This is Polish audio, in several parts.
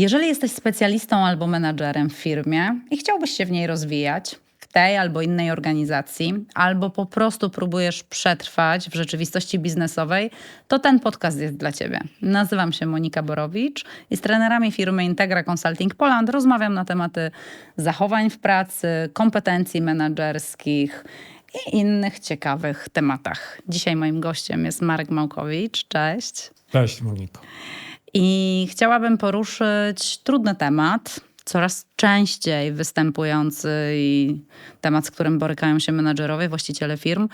Jeżeli jesteś specjalistą albo menadżerem w firmie i chciałbyś się w niej rozwijać, w tej albo innej organizacji, albo po prostu próbujesz przetrwać w rzeczywistości biznesowej, to ten podcast jest dla Ciebie. Nazywam się Monika Borowicz i z trenerami firmy Integra Consulting Poland rozmawiam na tematy zachowań w pracy, kompetencji menedżerskich i innych ciekawych tematach. Dzisiaj moim gościem jest Marek Małkowicz. Cześć. Cześć Moniko. I chciałabym poruszyć trudny temat, coraz częściej występujący i temat, z którym borykają się menadżerowie, właściciele firm,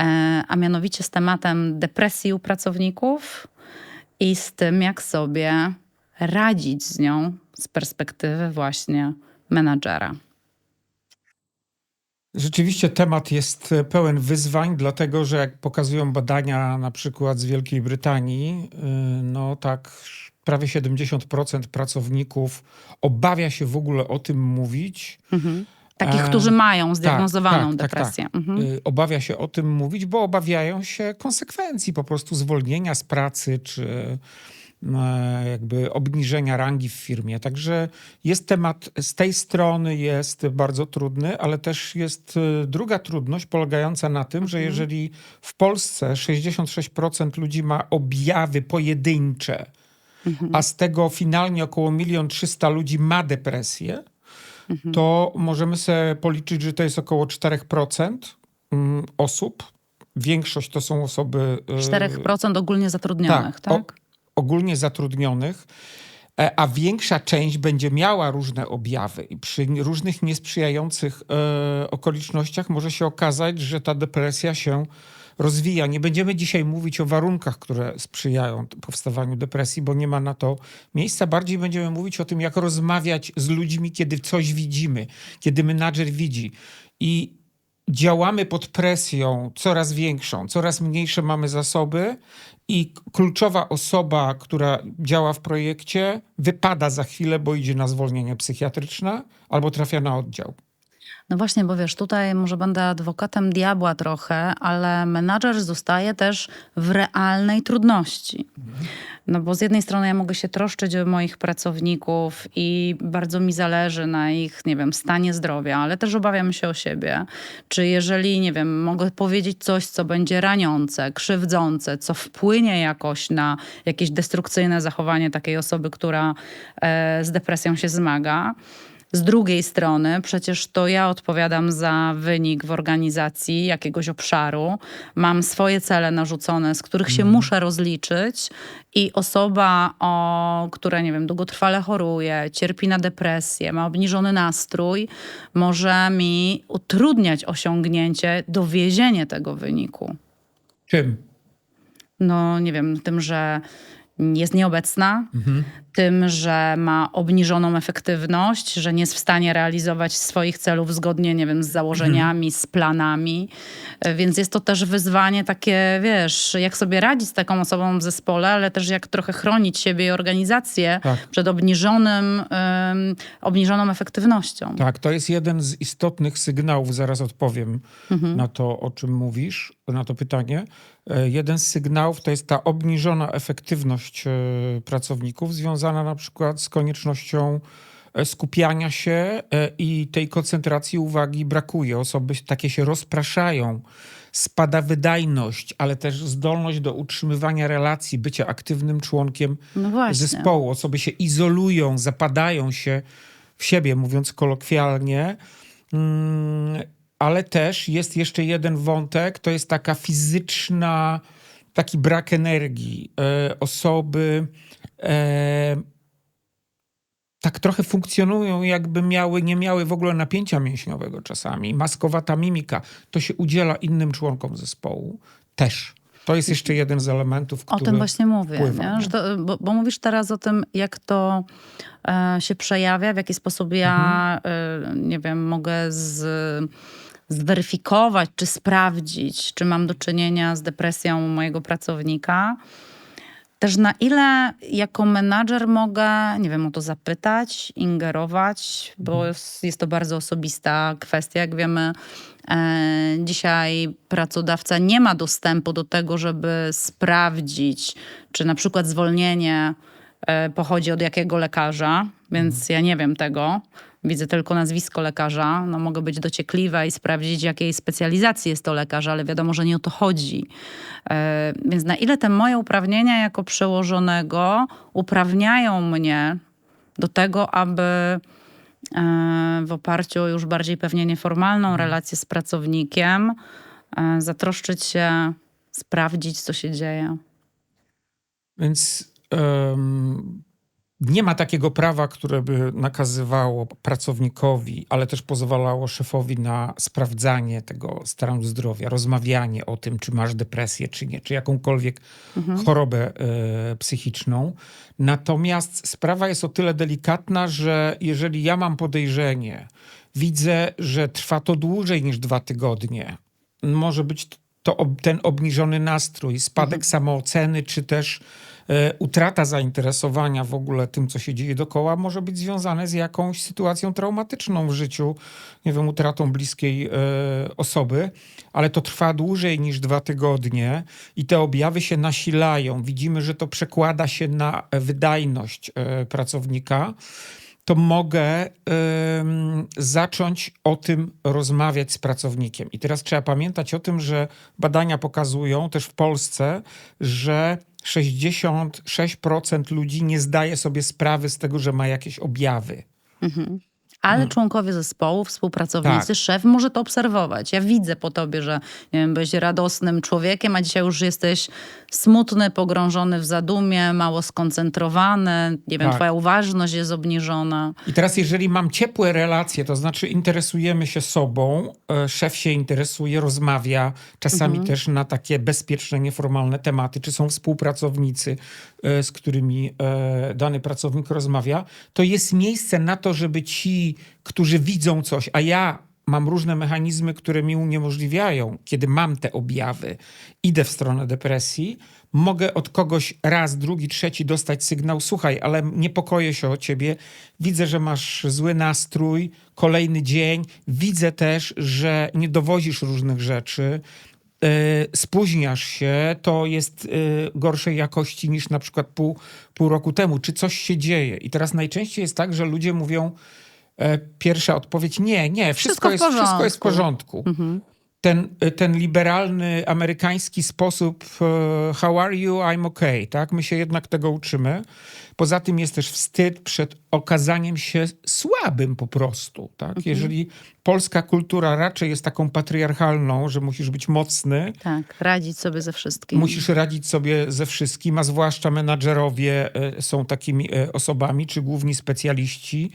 e, a mianowicie z tematem depresji u pracowników i z tym, jak sobie radzić z nią z perspektywy właśnie menadżera. Rzeczywiście temat jest pełen wyzwań, dlatego że jak pokazują badania na przykład z Wielkiej Brytanii, y, no tak prawie 70% pracowników obawia się w ogóle o tym mówić. Mhm. Takich, e, którzy mają zdiagnozowaną tak, tak, depresję. Tak, tak. Mhm. Obawia się o tym mówić, bo obawiają się konsekwencji po prostu zwolnienia z pracy czy E, jakby obniżenia rangi w firmie. Także jest temat z tej strony jest bardzo trudny, ale też jest e, druga trudność polegająca na tym, że mhm. jeżeli w Polsce 66% ludzi ma objawy pojedyncze, mhm. a z tego finalnie około 1 300 ludzi ma depresję, mhm. to możemy sobie policzyć, że to jest około 4% mm, osób. Większość to są osoby. 4% e, ogólnie zatrudnionych, tak? tak? ogólnie zatrudnionych, e, a większa część będzie miała różne objawy i przy różnych niesprzyjających e, okolicznościach może się okazać, że ta depresja się rozwija. Nie będziemy dzisiaj mówić o warunkach, które sprzyjają powstawaniu depresji, bo nie ma na to miejsca. Bardziej będziemy mówić o tym, jak rozmawiać z ludźmi, kiedy coś widzimy, kiedy menadżer widzi. I działamy pod presją coraz większą, coraz mniejsze mamy zasoby i kluczowa osoba, która działa w projekcie, wypada za chwilę, bo idzie na zwolnienie psychiatryczne albo trafia na oddział. No właśnie, bo wiesz, tutaj może będę adwokatem diabła trochę, ale menadżer zostaje też w realnej trudności. No bo z jednej strony ja mogę się troszczyć o moich pracowników i bardzo mi zależy na ich, nie wiem, stanie zdrowia, ale też obawiam się o siebie. Czy jeżeli, nie wiem, mogę powiedzieć coś, co będzie raniące, krzywdzące, co wpłynie jakoś na jakieś destrukcyjne zachowanie takiej osoby, która e, z depresją się zmaga, z drugiej strony, przecież to ja odpowiadam za wynik w organizacji jakiegoś obszaru. Mam swoje cele narzucone, z których się mm. muszę rozliczyć, i osoba, o, która, nie wiem, długotrwale choruje, cierpi na depresję, ma obniżony nastrój, może mi utrudniać osiągnięcie, dowiezienie tego wyniku. Czym? No, nie wiem, tym, że jest nieobecna, mhm. Tym, że ma obniżoną efektywność, że nie jest w stanie realizować swoich celów zgodnie, nie wiem, z założeniami, z planami. E, więc jest to też wyzwanie takie, wiesz, jak sobie radzić z taką osobą w zespole, ale też jak trochę chronić siebie i organizację tak. przed obniżonym, um, obniżoną efektywnością. Tak, to jest jeden z istotnych sygnałów, zaraz odpowiem mhm. na to, o czym mówisz, na to pytanie. E, jeden z sygnałów to jest ta obniżona efektywność e, pracowników, związana na przykład z koniecznością e, skupiania się i tej koncentracji uwagi brakuje. Osoby takie się rozpraszają, spada wydajność, ale też zdolność do utrzymywania relacji, bycia aktywnym członkiem no zespołu. Osoby się izolują, zapadają się w siebie, mówiąc kolokwialnie. Mm, ale też jest jeszcze jeden wątek, to jest taka fizyczna, taki brak energii. E, osoby e, tak trochę funkcjonują, jakby miały, nie miały w ogóle napięcia mięśniowego czasami. Maskowata mimika. To się udziela innym członkom zespołu też. To jest jeszcze jeden z elementów, który O tym właśnie mówię, nie? To, bo, bo, mówisz teraz o tym, jak to e, się przejawia, w jaki sposób ja, mhm. e, nie wiem, mogę z zweryfikować czy sprawdzić, czy mam do czynienia z depresją mojego pracownika. Też na ile jako menadżer mogę, nie wiem, o to zapytać, ingerować, bo mhm. jest to bardzo osobista kwestia. Jak wiemy, e, dzisiaj pracodawca nie ma dostępu do tego, żeby sprawdzić, czy na przykład zwolnienie e, pochodzi od jakiego lekarza, więc ja nie wiem tego. Widzę tylko nazwisko lekarza. No, mogę być dociekliwa i sprawdzić, jakiej specjalizacji jest to lekarz, ale wiadomo, że nie o to chodzi. E, Więc na ile te moje uprawnienia jako przełożonego uprawniają mnie do tego, aby e, w oparciu o już bardziej pewnie nieformalną relację z pracownikiem e, zatroszczyć się, sprawdzić, co się dzieje. Więc nie ma takiego prawa, które by nakazywało pracownikowi, ale też pozwalało szefowi na sprawdzanie tego stanu zdrowia, rozmawianie o tym, czy masz depresję, czy nie, czy jakąkolwiek chorobę e, psychiczną. Natomiast sprawa jest o tyle delikatna, że jeżeli ja mam podejrzenie, widzę, że trwa to dłużej niż dwa tygodnie, może być to ob, ten obniżony nastrój, spadek samooceny, czy też utrata zainteresowania w ogóle tym, co się dzieje dokoła, może być związane z jakąś sytuacją traumatyczną w życiu, nie wiem, utratą bliskiej e, osoby, ale to trwa dłużej niż dwa tygodnie i te objawy się nasilają. Widzimy, że to przekłada się na wydajność e, pracownika to mogę ym, zacząć o tym rozmawiać z pracownikiem. I teraz trzeba pamiętać o tym, że badania pokazują też w Polsce, że 66% ludzi nie zdaje sobie sprawy z tego, że ma jakieś objawy. Ale członkowie zespołu, współpracownicy, Tak. szef może to obserwować. Ja widzę po tobie, że nie wiem, byłeś radosnym człowiekiem, a dzisiaj już jesteś smutny, pogrążony w zadumie, mało skoncentrowany. Nie wiem, Tak. twoja uważność jest obniżona. I teraz, jeżeli mam ciepłe relacje, to znaczy interesujemy się sobą, e, szef się interesuje, rozmawia, czasami też na takie bezpieczne, nieformalne tematy, czy są współpracownicy, e, z którymi e, dany pracownik rozmawia, to jest miejsce na to, żeby ci, którzy widzą coś, a ja mam różne mechanizmy, które mi uniemożliwiają, kiedy mam te objawy, idę w stronę depresji, mogę od kogoś raz, drugi, trzeci dostać sygnał: słuchaj, ale niepokoję się o ciebie, widzę, że masz zły nastrój, kolejny dzień, widzę też, że nie dowozisz różnych rzeczy. e, Spóźniasz się, to jest e, gorszej jakości niż na przykład pół, pół roku temu. Czy coś się dzieje? I teraz najczęściej jest tak, że ludzie mówią, pierwsza odpowiedź: nie, nie, wszystko, Wszystko jest, wszystko jest w porządku. porządku. Ten, ten liberalny, amerykański sposób e, how are you, I'm okay, tak? My się jednak tego uczymy. Poza tym jest też wstyd przed okazaniem się słabym po prostu, tak? Jeżeli polska kultura raczej jest taką patriarchalną, że musisz być mocny, Tak, radzić sobie ze wszystkim. Musisz radzić sobie ze wszystkim, a zwłaszcza menadżerowie e, są takimi e, osobami, czy główni specjaliści.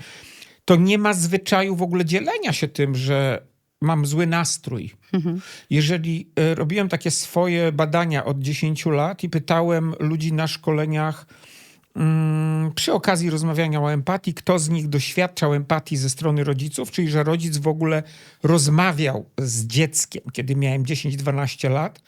To nie ma zwyczaju w ogóle dzielenia się tym, że mam zły nastrój. Jeżeli e, robiłem takie swoje badania od 10 lat i pytałem ludzi na szkoleniach, mm, przy okazji rozmawiania o empatii, kto z nich doświadczał empatii ze strony rodziców, czyli że rodzic w ogóle rozmawiał z dzieckiem, kiedy miałem 10-12 lat,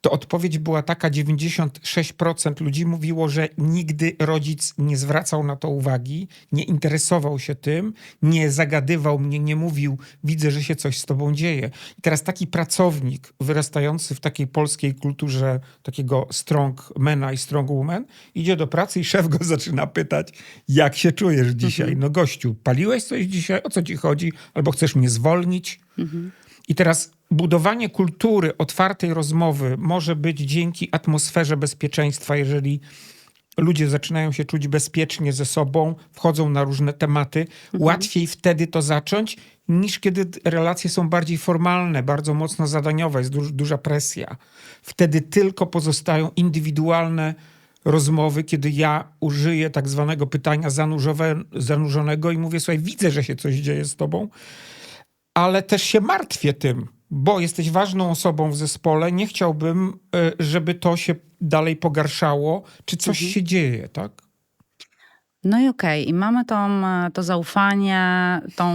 to odpowiedź była taka: 96% ludzi mówiło, że nigdy rodzic nie zwracał na to uwagi, nie interesował się tym, nie zagadywał mnie, nie mówił, widzę, że się coś z tobą dzieje. I teraz taki pracownik wyrastający w takiej polskiej kulturze takiego strong mena i strong woman idzie do pracy i szef go zaczyna pytać, jak się czujesz dzisiaj? No gościu, paliłeś coś dzisiaj? O co ci chodzi? Albo chcesz mnie zwolnić? I teraz budowanie kultury otwartej rozmowy może być dzięki atmosferze bezpieczeństwa, jeżeli ludzie zaczynają się czuć bezpiecznie ze sobą, wchodzą na różne tematy. Łatwiej wtedy to zacząć, niż kiedy relacje są bardziej formalne, bardzo mocno zadaniowe, jest duż, duża presja. Wtedy tylko pozostają indywidualne rozmowy, kiedy ja użyję tak zwanego pytania zanurzowe, zanurzonego i mówię, słuchaj, widzę, że się coś dzieje z tobą, ale też się martwię tym, bo jesteś ważną osobą w zespole. Nie chciałbym, y, żeby to się dalej pogarszało, czy coś się dzieje, tak? No i okej, i mamy tą, e, to zaufanie, tą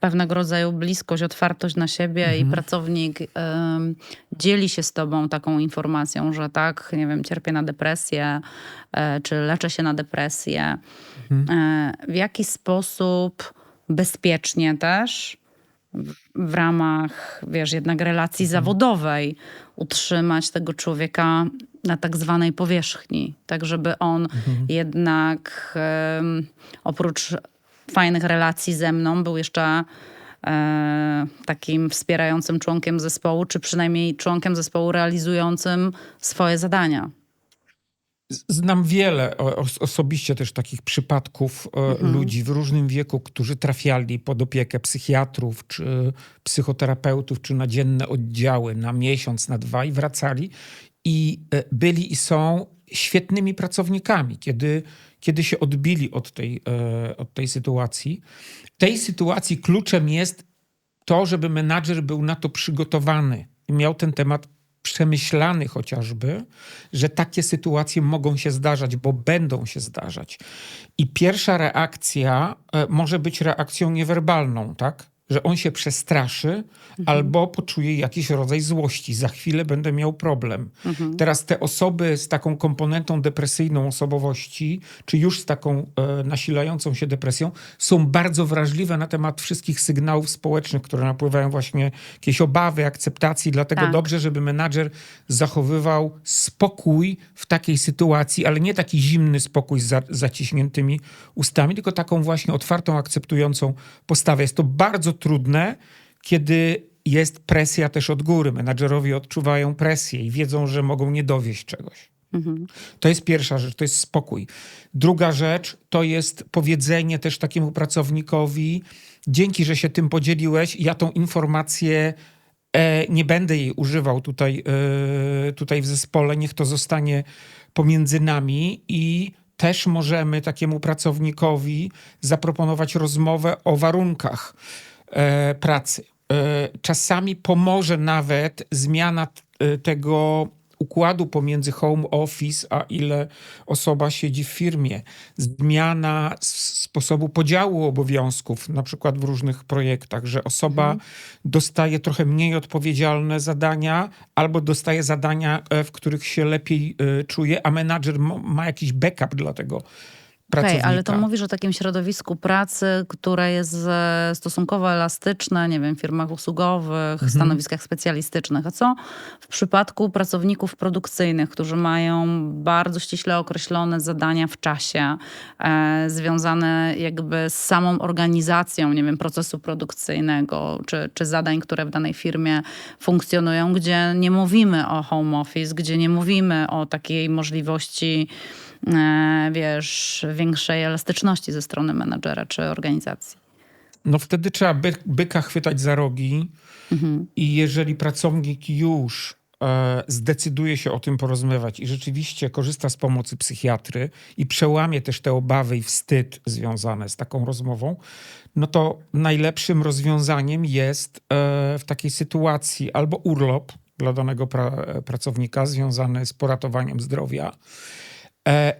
pewnego rodzaju bliskość, otwartość na siebie i pracownik dzieli się z tobą taką informacją, że tak, nie wiem, cierpię na depresję, e, czy leczę się na depresję. E, w jaki sposób bezpiecznie też w, ramach, wiesz, jednak relacji zawodowej utrzymać tego człowieka na tak zwanej powierzchni, tak żeby on jednak em, oprócz fajnych relacji ze mną był jeszcze e, takim wspierającym członkiem zespołu, czy przynajmniej członkiem zespołu realizującym swoje zadania. Znam wiele osobiście też takich przypadków e, ludzi w różnym wieku, którzy trafiali pod opiekę psychiatrów, czy psychoterapeutów, czy na dzienne oddziały na miesiąc, na dwa i wracali. I e, byli i są świetnymi pracownikami, kiedy, kiedy się odbili od tej, e, od tej sytuacji. W tej sytuacji kluczem jest to, żeby menadżer był na to przygotowany. I miał ten temat przemyślany chociażby, że takie sytuacje mogą się zdarzać, bo będą się zdarzać. I pierwsza reakcja e, może być reakcją niewerbalną, tak? Że on się przestraszy albo poczuje jakiś rodzaj złości. Za chwilę będę miał problem. Teraz te osoby z taką komponentą depresyjną osobowości, czy już z taką e, nasilającą się depresją, są bardzo wrażliwe na temat wszystkich sygnałów społecznych, które napływają właśnie jakieś obawy, akceptacji. Dlatego Tak. dobrze, żeby menadżer zachowywał spokój w takiej sytuacji, ale nie taki zimny spokój z za, zaciśniętymi ustami, tylko taką właśnie otwartą, akceptującą postawę. Jest to bardzo trudne, kiedy jest presja też od góry. Menadżerowie odczuwają presję i wiedzą, że mogą nie dowieść czegoś. To jest pierwsza rzecz, to jest spokój. Druga rzecz to jest powiedzenie też takiemu pracownikowi: Dzięki, że się tym podzieliłeś, ja tą informację e, nie będę jej używał tutaj, e, tutaj w zespole, niech to zostanie pomiędzy nami i też możemy takiemu pracownikowi zaproponować rozmowę o warunkach pracy. E, czasami pomoże nawet zmiana e, tego układu pomiędzy home office, a ile osoba siedzi w firmie. Zmiana sposobu podziału obowiązków, na przykład w różnych projektach, że osoba dostaje trochę mniej odpowiedzialne zadania, albo dostaje zadania, e, w których się lepiej e, czuje, a menadżer ma jakiś backup dla tego Pracownika. ale to mówisz o takim środowisku pracy, które jest e, stosunkowo elastyczne, nie wiem, w firmach usługowych, Mhm. stanowiskach specjalistycznych. A co w przypadku pracowników produkcyjnych, którzy mają bardzo ściśle określone zadania w czasie, e, związane jakby z samą organizacją, nie wiem, procesu produkcyjnego, czy, czy zadań, które w danej firmie funkcjonują, gdzie nie mówimy o home office, gdzie nie mówimy o takiej możliwości wiesz, większej elastyczności ze strony menadżera czy organizacji. No wtedy trzeba by, byka chwytać za rogi i jeżeli pracownik już e, zdecyduje się o tym porozmawiać i rzeczywiście korzysta z pomocy psychiatry i przełamie też te obawy i wstyd związane z taką rozmową, no to najlepszym rozwiązaniem jest e, w takiej sytuacji albo urlop dla danego pra, pracownika związany z poratowaniem zdrowia, E,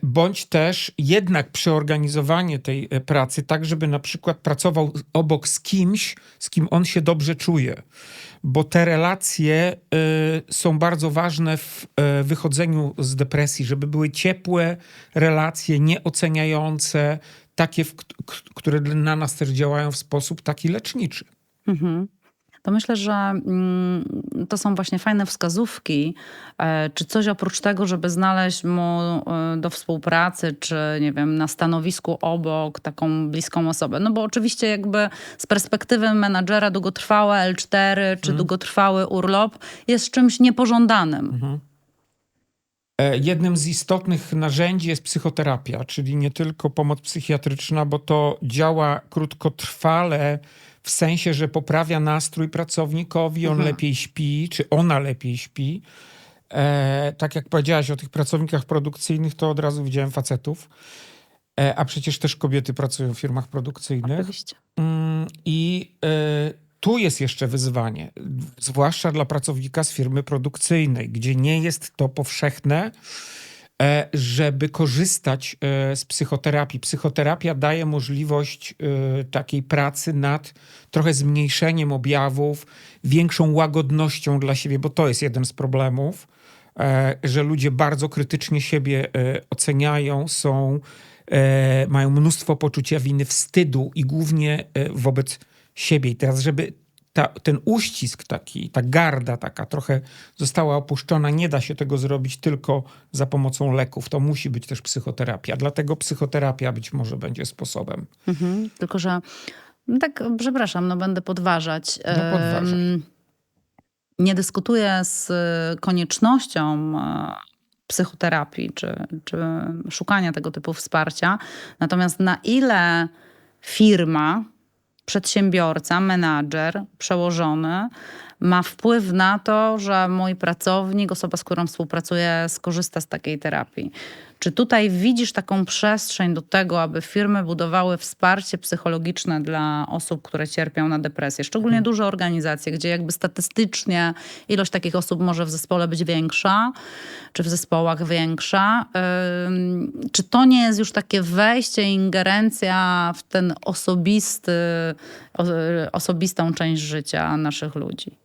bądź też jednak przeorganizowanie tej e, pracy tak, żeby na przykład pracował obok z kimś, z kim on się dobrze czuje. Bo te relacje e, są bardzo ważne w e, wychodzeniu z depresji, żeby były ciepłe relacje, nieoceniające, takie, które na nas też działają w sposób taki leczniczy. Mhm. To myślę, że mm, to są właśnie fajne wskazówki. E, Czy coś oprócz tego, żeby znaleźć mu e, do współpracy, czy nie wiem, na stanowisku obok taką bliską osobę? No bo oczywiście jakby z perspektywy menadżera długotrwałe L4 czy długotrwały urlop jest czymś niepożądanym. E, Jednym z istotnych narzędzi jest psychoterapia, czyli nie tylko pomoc psychiatryczna, bo to działa krótkotrwale w sensie, że poprawia nastrój pracownikowi, on lepiej śpi, czy ona lepiej śpi. E, tak jak powiedziałaś o tych pracownikach produkcyjnych, to od razu widziałem facetów. E, a przecież też kobiety pracują w firmach produkcyjnych. Oczywiście. Mm, I y, tu jest jeszcze wyzwanie, zwłaszcza dla pracownika z firmy produkcyjnej, gdzie nie jest to powszechne, e, żeby korzystać e, z psychoterapii. Psychoterapia daje możliwość e, takiej pracy nad trochę zmniejszeniem objawów, większą łagodnością dla siebie, bo to jest jeden z problemów, e, że ludzie bardzo krytycznie siebie e, oceniają, są, e, mają mnóstwo poczucia winy, wstydu i głównie e, wobec siebie. I teraz, żeby ta, ten uścisk taki, ta garda taka trochę została opuszczona. Nie da się tego zrobić tylko za pomocą leków. To musi być też psychoterapia. Dlatego psychoterapia być może będzie sposobem. Mhm. Tylko, że no tak, przepraszam, no będę podważać. No podważaj. Nie dyskutuję z koniecznością e, psychoterapii czy, czy szukania tego typu wsparcia. Natomiast na ile firma, przedsiębiorca, menadżer, przełożony ma wpływ na to, że mój pracownik, osoba, z którą współpracuję, skorzysta z takiej terapii. Czy tutaj widzisz taką przestrzeń do tego, aby firmy budowały wsparcie psychologiczne dla osób, które cierpią na depresję? Szczególnie duże organizacje, gdzie jakby statystycznie ilość takich osób może w zespole być większa, czy w zespołach większa. Czy to nie jest już takie wejście, ingerencja w ten osobisty, o- osobistą część życia naszych ludzi?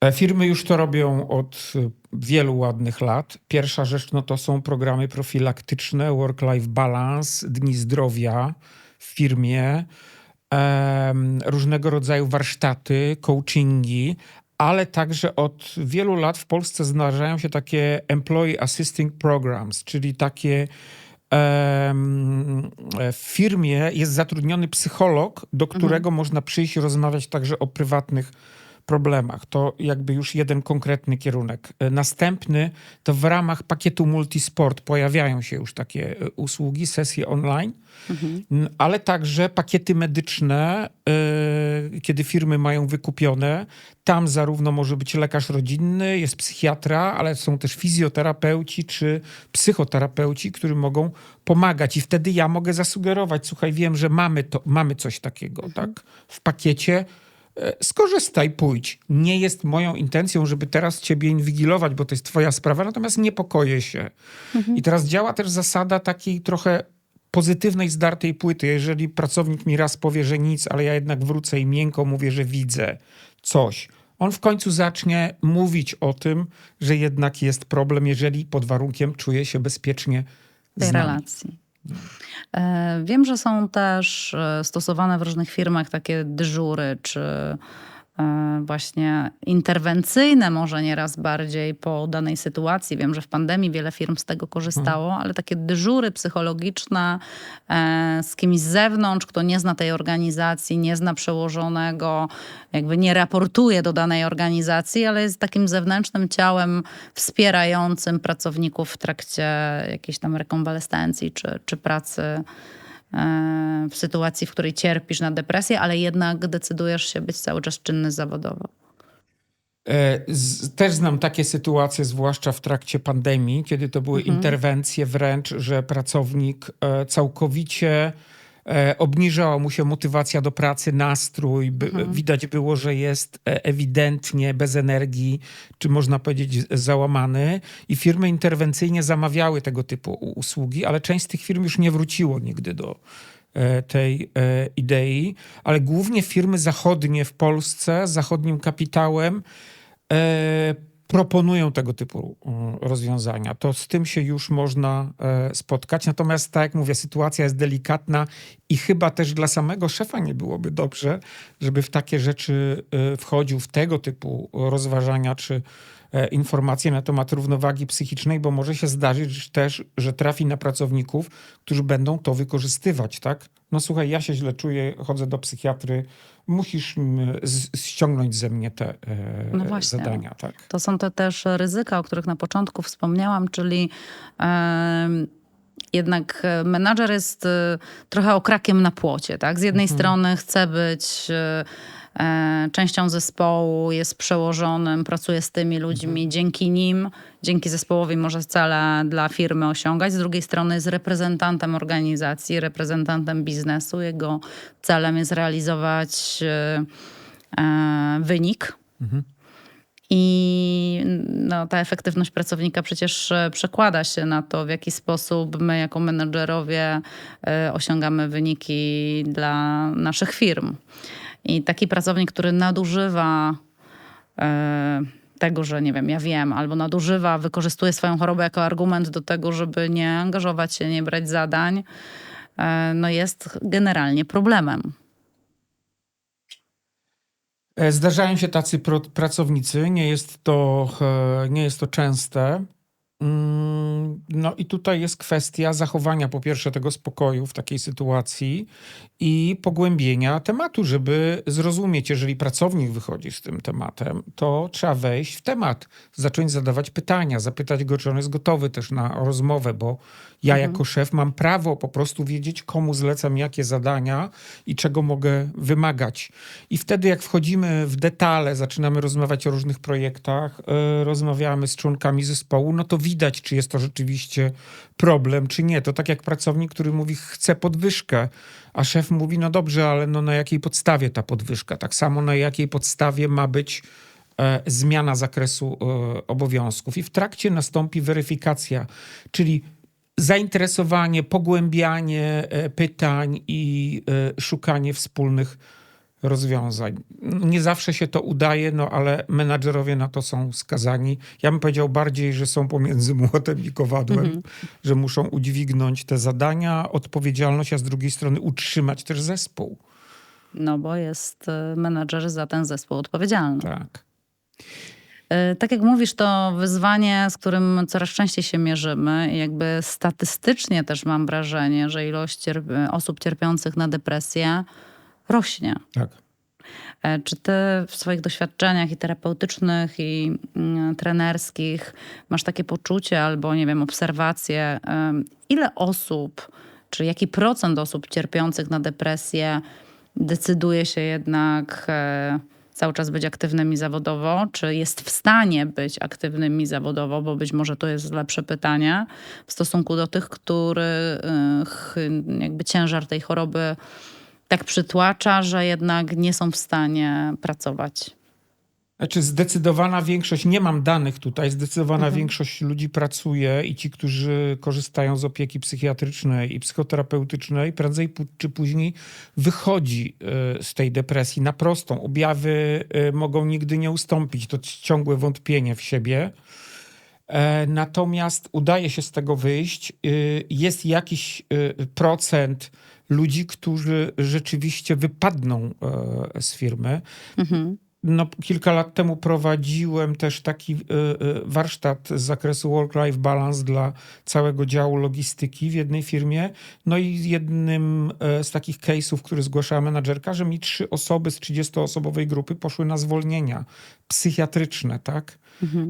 E, Firmy już to robią od e, wielu ładnych lat. Pierwsza rzecz no to są programy profilaktyczne, work-life balance, dni zdrowia w firmie, em, różnego rodzaju warsztaty, coachingi, ale także od wielu lat w Polsce zdarzają się takie employee assisting programs, czyli takie em, w firmie jest zatrudniony psycholog, do którego można przyjść i rozmawiać także o prywatnych problemach. To jakby już jeden konkretny kierunek. E, Następny to w ramach pakietu Multisport pojawiają się już takie e, usługi, sesje online, N- ale także pakiety medyczne, e, kiedy firmy mają wykupione. Tam zarówno może być lekarz rodzinny, jest psychiatra, ale są też fizjoterapeuci czy psychoterapeuci, którzy mogą pomagać. I wtedy ja mogę zasugerować, słuchaj, wiem, że mamy, to, mamy coś takiego tak, w pakiecie skorzystaj, pójdź. Nie jest moją intencją, żeby teraz ciebie inwigilować, bo to jest twoja sprawa, natomiast niepokoję się. I teraz działa też zasada takiej trochę pozytywnej, zdartej płyty. Jeżeli pracownik mi raz powie, że nic, ale ja jednak wrócę i miękko mówię, że widzę coś, on w końcu zacznie mówić o tym, że jednak jest problem, jeżeli pod warunkiem czuje się bezpiecznie nami. relacji. E, Wiem, że są też e, stosowane w różnych firmach takie dyżury, czy właśnie interwencyjne, może nieraz bardziej po danej sytuacji. Wiem, że w pandemii wiele firm z tego korzystało, ale takie dyżury psychologiczne e, z kimś z zewnątrz, kto nie zna tej organizacji, nie zna przełożonego, jakby nie raportuje do danej organizacji, ale jest takim zewnętrznym ciałem wspierającym pracowników w trakcie jakiejś tam rekonwalescencji czy, czy pracy e, w sytuacji, w której cierpisz na depresję, ale jednak decydujesz się być cały czas czynny zawodowo. E, też znam takie sytuacje, zwłaszcza w trakcie pandemii, kiedy to były interwencje wręcz, że pracownik e, całkowicie e, obniżała mu się motywacja do pracy, nastrój. By, Widać było, że jest e, ewidentnie bez energii, czy można powiedzieć załamany. I firmy interwencyjnie zamawiały tego typu usługi, ale część z tych firm już nie wróciło nigdy do e, tej e, idei, ale głównie firmy zachodnie w Polsce, z zachodnim kapitałem, e, proponują tego typu mm, rozwiązania. To z tym się już można e, spotkać. Natomiast, tak jak mówię, sytuacja jest delikatna i chyba też dla samego szefa nie byłoby dobrze, żeby w takie rzeczy e, wchodził, w tego typu rozważania czy informacje na temat równowagi psychicznej, bo może się zdarzyć też, że trafi na pracowników, którzy będą to wykorzystywać, tak? No słuchaj, ja się źle czuję, chodzę do psychiatry, musisz ściągnąć ze mnie te e, No właśnie. zadania, tak? To są te też ryzyka, o których na początku wspomniałam, czyli em, jednak e, menadżer jest e, trochę okrakiem na płocie. Tak? Z jednej strony chce być e, e, częścią zespołu, jest przełożonym, pracuje z tymi ludźmi, dzięki nim, dzięki zespołowi może cele dla firmy osiągać. Z drugiej strony jest reprezentantem organizacji, reprezentantem biznesu. Jego celem jest realizować e, e, wynik. I no, ta efektywność pracownika przecież e, przekłada się na to, w jaki sposób my, jako menedżerowie, e, osiągamy wyniki dla naszych firm. I taki pracownik, który nadużywa e, tego, że nie wiem, ja wiem, albo nadużywa, wykorzystuje swoją chorobę jako argument do tego, żeby nie angażować się, nie brać zadań, e, no jest generalnie problemem. E, Zdarzają się tacy pracownicy, nie jest to, nie jest to częste. Mm, No i tutaj jest kwestia zachowania po pierwsze tego spokoju w takiej sytuacji i pogłębienia tematu, żeby zrozumieć, jeżeli pracownik wychodzi z tym tematem, to trzeba wejść w temat, zacząć zadawać pytania, zapytać go, czy on jest gotowy też na rozmowę, bo ja jako szef mam prawo po prostu wiedzieć, komu zlecam jakie zadania i czego mogę wymagać. I wtedy, jak wchodzimy w detale, zaczynamy rozmawiać o różnych projektach, yy, rozmawiamy z członkami zespołu, no to widać, czy jest to rzeczywiście problem, czy nie. To tak jak pracownik, który mówi, chce podwyżkę, a szef mówi, no dobrze, ale no na jakiej podstawie ta podwyżka? Tak samo na jakiej podstawie ma być e, zmiana zakresu e, obowiązków. I w trakcie nastąpi weryfikacja, czyli zainteresowanie, pogłębianie e, pytań i szukanie wspólnych rozwiązań. Nie zawsze się to udaje, no ale menadżerowie na to są skazani. Ja bym powiedział bardziej, że są pomiędzy młotem i kowadłem, że muszą udźwignąć te zadania, odpowiedzialność, a z drugiej strony utrzymać też zespół. No bo jest y, menadżer za ten zespół odpowiedzialny. Tak. Y, Tak jak mówisz, to wyzwanie, z którym coraz częściej się mierzymy, i jakby statystycznie też mam wrażenie, że ilość cierp- osób cierpiących na depresję rośnie. Tak. E, Czy ty w swoich doświadczeniach i terapeutycznych, i mm, trenerskich masz takie poczucie albo, nie wiem, obserwacje, ile osób, czy jaki procent osób cierpiących na depresję decyduje się jednak e, cały czas być aktywnymi zawodowo, czy jest w stanie być aktywnymi zawodowo, bo być może to jest lepsze pytanie w stosunku do tych, których jakby ciężar tej choroby tak przytłacza, że jednak nie są w stanie pracować. Znaczy zdecydowana większość, nie mam danych tutaj, zdecydowana większość ludzi pracuje i ci, którzy korzystają z opieki psychiatrycznej i psychoterapeutycznej, prędzej czy później wychodzi y, z tej depresji na prostą. Objawy y, mogą nigdy nie ustąpić, to ciągłe wątpienie w siebie. E, Natomiast udaje się z tego wyjść. Y, Jest jakiś procent ludzi, którzy rzeczywiście wypadną e, z firmy. No, kilka lat temu prowadziłem też taki y, y, warsztat z zakresu work-life balance dla całego działu logistyki w jednej firmie. No i jednym e, z takich case'ów, który zgłaszała menadżerka, że mi trzy osoby z 30-osobowej grupy poszły na zwolnienia psychiatryczne, tak?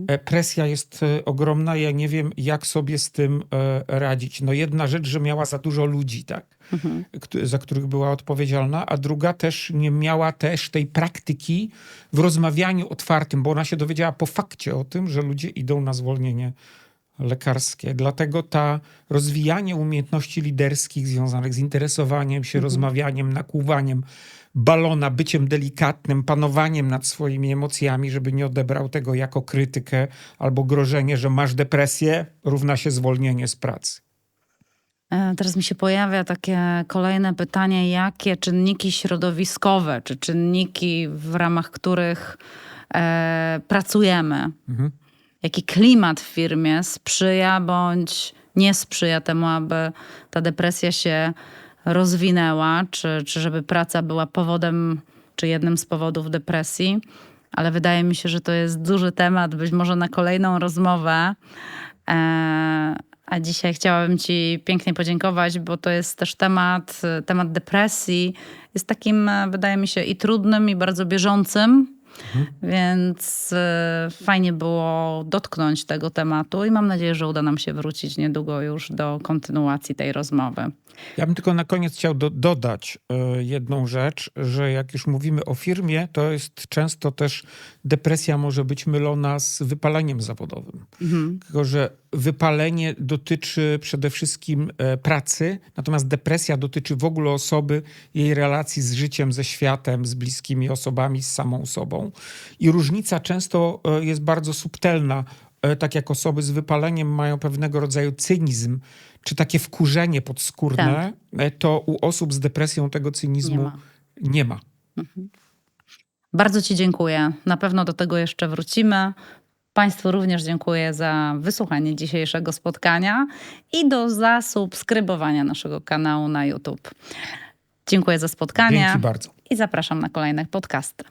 E, Presja jest e, ogromna. Ja nie wiem, jak sobie z tym e, radzić. No jedna rzecz, że miała za dużo ludzi, tak? Któ- za których była odpowiedzialna, a druga też nie miała też tej praktyki w rozmawianiu otwartym, bo ona się dowiedziała po fakcie o tym, że ludzie idą na zwolnienie lekarskie. Dlatego ta rozwijanie umiejętności liderskich związanych z interesowaniem się, rozmawianiem, nakłuwaniem balona, byciem delikatnym, panowaniem nad swoimi emocjami, żeby nie odebrał tego jako krytykę albo grożenie, że masz depresję, równa się zwolnienie z pracy. E, Teraz mi się pojawia takie kolejne pytanie, jakie czynniki środowiskowe, czy czynniki, w ramach których e, pracujemy, jaki klimat w firmie sprzyja bądź nie sprzyja temu, aby ta depresja się rozwinęła, czy, czy żeby praca była powodem, czy jednym z powodów depresji. Ale wydaje mi się, że to jest duży temat, być może na kolejną rozmowę. E, A dzisiaj chciałabym Ci pięknie podziękować, bo to jest też temat, temat depresji. Jest takim, e, wydaje mi się, i trudnym, i bardzo bieżącym. Więc e, fajnie było dotknąć tego tematu i mam nadzieję, że uda nam się wrócić niedługo już do kontynuacji tej rozmowy. Ja bym tylko na koniec chciał do, dodać e, jedną rzecz, że jak już mówimy o firmie, to jest często też depresja może być mylona z wypaleniem zawodowym. Tylko, że wypalenie dotyczy przede wszystkim e, pracy, natomiast depresja dotyczy w ogóle osoby, jej relacji z życiem, ze światem, z bliskimi osobami, z samą sobą. I różnica często e, jest bardzo subtelna. E, Tak jak osoby z wypaleniem mają pewnego rodzaju cynizm, czy takie wkurzenie podskórne, e, to u osób z depresją tego cynizmu Nie nie ma. ma. Bardzo Ci dziękuję. Na pewno do tego jeszcze wrócimy. Państwu również dziękuję za wysłuchanie dzisiejszego spotkania i do zasubskrybowania naszego kanału na YouTube. Dziękuję za spotkanie Dzięki bardzo. i zapraszam na kolejne podcasty.